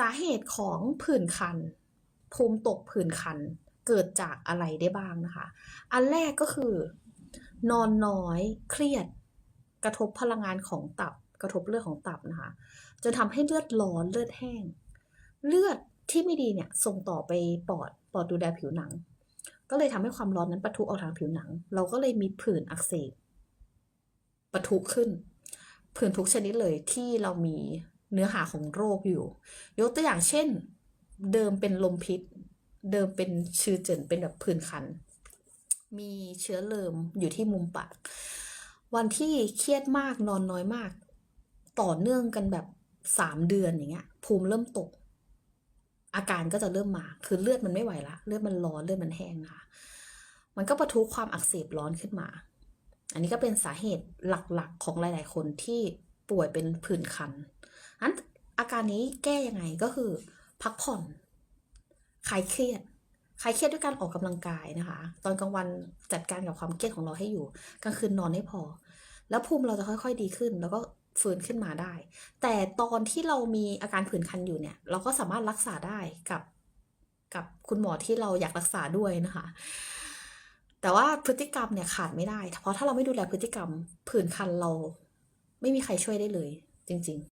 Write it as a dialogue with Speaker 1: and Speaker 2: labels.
Speaker 1: สาเหตุของผื่นคันภูมิตกผื่นคันเกิดจากอะไรได้บ้างนะคะ อันแรกก็คือ นอนน้อยเครียด กระทบพลังงานของตับ กระทบเลือดของตับนะคะจนทำให้เลือดร้อนเลือดแห้ง เลือดที่ไม่ดีเนี่ยส่งต่อไปปอดปอดดูแลผิวหนัง ก็เลยทำให้ความร้อนนั้นปะทุออกทางผิวหนัง เราก็เลยมีผื่นอักเสบปะทุขึ้น ผื่นทุกชนิดเลยที่เรามี เนื้อหาของโรคอยู่ ยกตัวอย่างเช่น เดิมเป็นลมพิษ เดิมเป็นชื่อเจินเป็นแบบผื่นคัน มีเชื้อเริมอยู่ที่มุมปาก วันที่เครียดมากนอนน้อยมาก ต่อเนื่องกันแบบสามเดือนอย่างเงี้ย ภูมิเริ่มตก อาการก็จะเริ่มมา คือเลือดมันไม่ไหวละ เลือดมันร้อนเลือดมันแห้งนะคะมันก็ประทุความอักเสบร้อนขึ้นมา อันนี้ก็เป็นสาเหตุหลักๆของหลาย ๆ คนที่ป่วยเป็นผื่นคัน อันอาการนี้แก้ยังไงก็คือพักผ่อนคลายเครียดคลายเครียดด้วยการออกกำลังกายนะคะ ตอนกลางวันจัดการกับความเครียดของเราให้อยู่กลางคืนนอนให้พอ แล้วภูมิเราจะค่อย ๆ ดีขึ้น แล้วก็ฟื้นขึ้นมาได้ แต่ตอนที่เรามีอาการผื่นคันอยู่เนี่ย เราก็สามารถรักษาได้กับกับคุณหมอที่เราอยากรักษาด้วยนะคะ แต่ว่าพฤติกรรมเนี่ยขาดไม่ได้ เพราะถ้าเราไม่ดูแลพฤติกรรมผื่นคันเรา ไม่มีใครช่วยได้เลย จริง ๆ